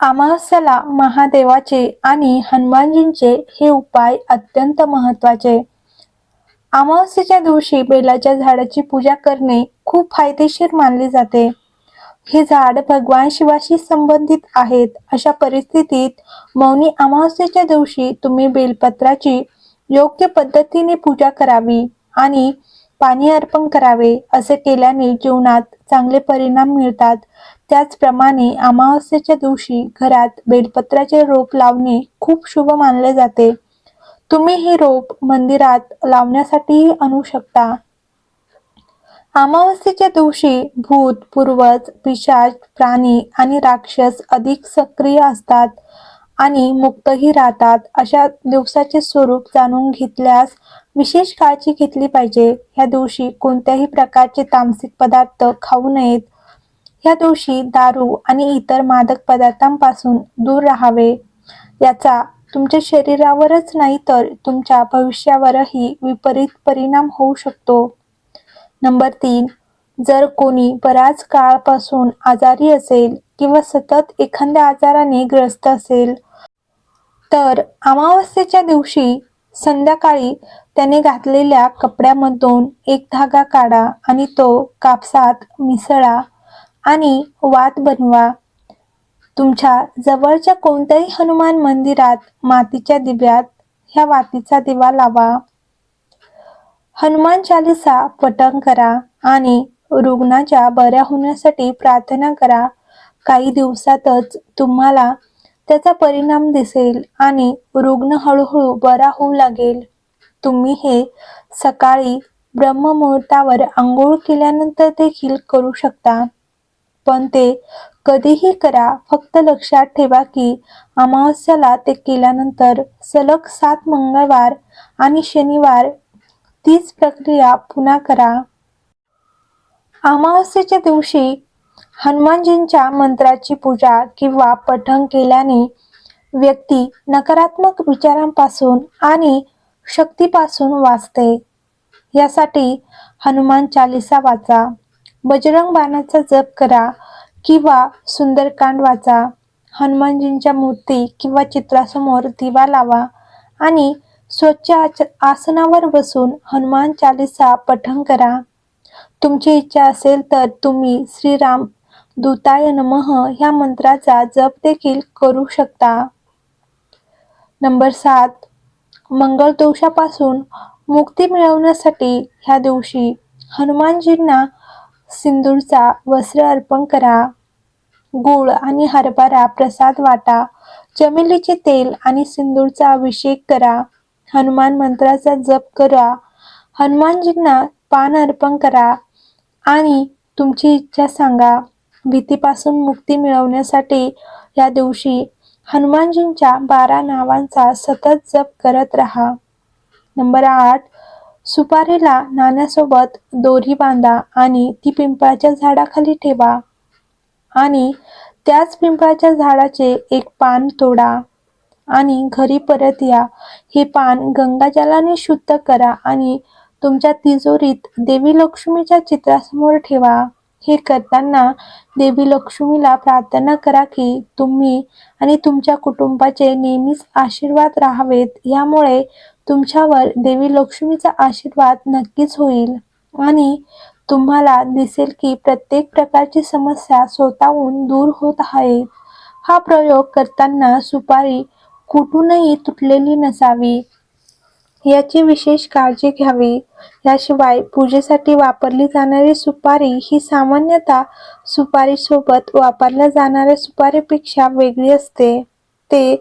अमावस्याला महादेवाचे आणि हनुमानजींचे हे उपाय अत्यंत महत्त्वाचे अमावस्येच्या दिवशी बेलाच्या झाडाची पूजा करणे खूप फायदेशीर मानले जाते. हे झाड भगवान शिवाशी संबंधित आहेत. अशा परिस्थितीत मौनी अमावस्येच्या दिवशी तुम्ही बेलपत्राची योग्य पद्धतीने पूजा करावी आणि पाणी अर्पण करावे असे केल्याने जीवनात चांगले परिणाम मिळतात. त्याचप्रमाणे अमावस्येच्या दिवशी घरात बेलपत्राचे रोप लावणे खूप शुभ मानले जाते. तुम्ही हे रोप मंदिरात लावण्यासाठीही आणू शकता. अमावस्येच्या दिवशी भूत पूर्वज पिशाच प्राणी आणि राक्षस अधिक सक्रिय असतात आणि मुक्तही राहतात अशा दिवसाचे स्वरूप जाणून घेतल्यास विशेष काळजी घेतली पाहिजे. ह्या दिवशी कोणत्याही प्रकारचे तामसिक पदार्थ खाऊ नयेत. ह्या दिवशी दारू आणि इतर मादक पदार्थांपासून दूर राहावे. याचा तुमच्या शरीरावरच नाही तर तुमच्या भविष्यावरही विपरीत परिणाम होऊ शकतो. नंबर तीन जर कोणी बराच काळापासून आजारी असेल किंवा सतत एखाद्या आजाराने ग्रस्त असेल तर अमावस्येच्या दिवशी संध्याकाळी त्याने घातलेल्या कपड्यामधून एक धागा काढा आणि तो कापसात मिसळा आणि वात बनवा. तुमच्या जवळच्या कोणत्याही हनुमान मंदिरात मातीच्या दिव्यात ह्या वातीचा दिवा लावा. हनुमान चालिसा पठण करा आणि रुग्णाच्या बऱ्या होण्यासाठी प्रार्थना करा. काही दिवसातच तुम्हाला त्याचा परिणाम दिसेल आणि रुग्ण हळूहळू बरा होऊ लागेल. तुम्ही हे सकाळी ब्रह्ममुहूर्तावर आंघोळ केल्यानंतर देखील करू शकता. पण ते कधीही करा फक्त लक्षात ठेवा की अमावस्याला ते केल्यानंतर सलग सात मंगळवार आणि शनिवार तीच प्रक्रिया पुन्हा करा. अमावस्येच्या दिवशी हनुमानजींच्या मंत्राची पूजा किंवा पठण केल्याने व्यक्ती नकारात्मक विचारांपासून आणि शक्तीपासून वाचते. यासाठी हनुमान चालिसा वाचा बजरंग बाणाचा जप करा किंवा सुंदरकांड वाचा हनुमानजींच्या मूर्ती किंवा चित्रासमोर दिवा लावा आणि स्वच्छ आच- आसनावर बसून हनुमान चालिसा पठण करा. तुमची इच्छा असेल तर तुम्ही श्रीराम दूताय नमः ह्या मंत्राचा जप देखील करू शकता. नंबर सात मंगळ दोषापासून मुक्ती मिळवण्यासाठी ह्या दिवशी हनुमानजींना सिंदूरचा वस्त्र अर्पण करा. गूळ आणि हरभरा प्रसाद वाटा चमेलीचे तेल आणि सिंदूरचा अभिषेक करा. हनुमान मंत्राचा जप करा. हनुमानजींना पान अर्पण करा आणि तुमची इच्छा सांगा. भीतीपासून मुक्ती मिळवण्यासाठी या दिवशी हनुमानजींच्या बारा नावांचा सतत जप करत राहा. नंबर आठ सुपारीला नाण्यासोबत दोरी बांधा आणि ती पिंपळाच्या झाडाखाली ठेवा आणि त्याच पिंपळाच्या झाडाचे एक पान तोडा आणि घरी परत या. हे पान गंगाजलाने शुद्ध करा आणि तुमच्या तिजोरीत देवी लक्ष्मीच्या चित्रासमोर ठेवा. हे करताना देवी लक्ष्मीला प्रार्थना करा की तुम्ही आणि तुमच्या कुटुंबाचे नेहमीच आशीर्वाद राहावेत. यामुळे तुमच्यावर देवी लक्ष्मीचा आशीर्वाद नक्कीच होईल. आणि तुम्हाला दिसेल की प्रत्येक प्रकारची समस्या स्वतःहून दूर होत आहे. हा प्रयोग करताना सुपारी कुठूनही तुटलेली नसावी. याची विशेष काळजी घ्यावी. याशिवाय पूजेसाठी वापरली जाणारी सुपारी ही सामान्यतः सुपारीसोबत वापरल्या जाणाऱ्या सुपारीपेक्षा वेगळी असते. ते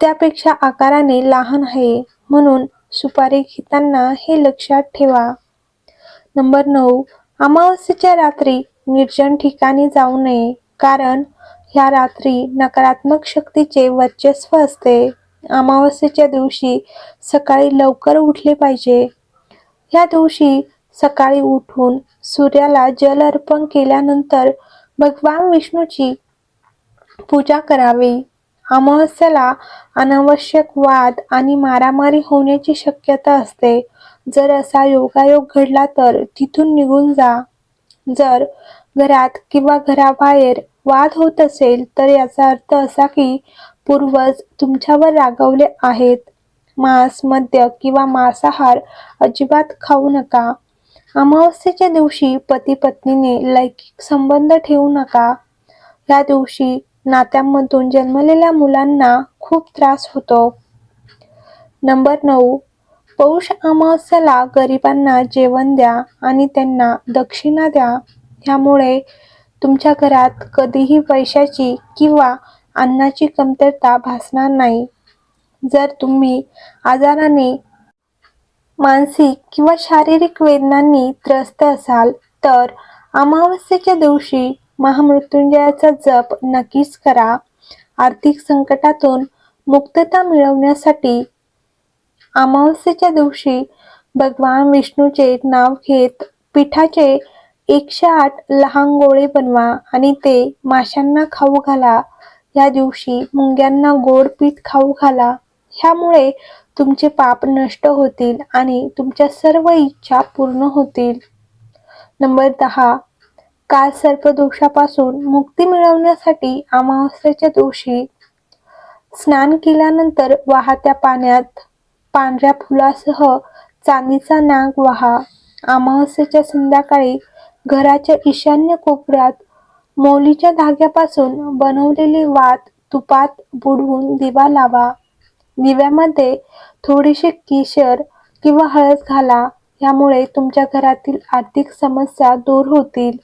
त्यापेक्षा आकाराने लहान आहे. म्हणून सुपारी घेताना हे लक्षात ठेवा. नंबर नऊ. अमावस्येच्या रात्री निर्जन ठिकाणी जाऊ नये कारण ह्या रात्री नकारात्मक शक्तीचे वर्चस्व असते. अमावस्येच्या दिवशी सकाळी लवकर उठले पाहिजे. या दिवशी सकाळी उठून सूर्याला जल अर्पण केल्यानंतर भगवान विष्णूची पूजा करावी. अमावस्याला अनावश्यक वाद आणि मारामारी होण्याची शक्यता असते. जर असा योगायोग घडला तर तिथून निघून जा. जर घरात किंवा घराबाहेर वाद होत असेल तर याचा अर्थ असा की पूर्वज तुमच्यावर रागवले आहेत. मांस मद्य किंवा मांसाहार अजिबात खाऊ नका. अमावस्येच्या दिवशी पती पत्नीने लैंगिक संबंध ठेवू नका. या दिवशी नात्यांमधून जन्मलेल्या मुलांना खूप त्रास होतो. नंबर नऊ. पौष अमावस्याला गरिबांना जेवण द्या आणि त्यांना दक्षिणा द्या. ह्यामुळे तुमच्या घरात कधीही पैशाची किंवा अन्नाची कमतरता भासणार नाही. जर तुम्ही आजाराने मानसिक किंवा शारीरिक वेदनांनी त्रस्त असाल तर अमावस्येच्या दिवशी महामृत्युंजयाचा जप नक्कीच करा. आर्थिक संकटातून मुक्तता मिळवण्यासाठी अमावस्येच्या दिवशी भगवान विष्णूचे नाव घेत पिठाचे एकशे आठ लहान गोळे बनवा आणि ते माशांना खाऊ घाला. या दिवशी मुंग्यांना गोड पीठ खाऊ घाला. ह्यामुळे तुमचे पाप नष्ट होतील आणि तुमच्या सर्व इच्छा पूर्ण होतील. नंबर दहा. काल सर्पदोषापासून मुक्ती मिळवण्यासाठी अमावस्येच्या दिवशी स्नान केल्यानंतर वाहत्या पाण्यात. पांढऱ्या फुलासह चांदीचा नाग वाहा. अमावस्येच्या संध्याकाळी घराच्या ईशान्य कोपऱ्यात मौलीच्या धाग्यापासून बनवलेली वात तुपात बुडवून दिवा लावा. दिव्यामध्ये थोडीशी केशर किंवा हळद घाला. यामुळे तुमच्या घरातील आर्थिक समस्या दूर होतील.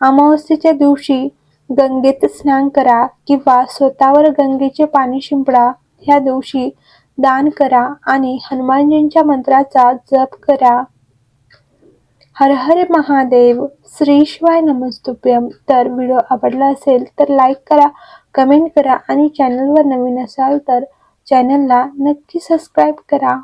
अमावस्येच्या दिवशी गंगेत स्नान करा किंवा स्वतःवर गंगेचे पाणी शिंपडा. ह्या दिवशी दान करा आणि हनुमानजींच्या मंत्राचा जप करा. हर हर महादेव श्री शिवाय नमस्तुभ्यम तर व्हिडिओ आवडला असेल तर लाईक करा कमेंट करा आणि चॅनलवर नवीन असाल तर चॅनलला नक्की सबस्क्राईब करा.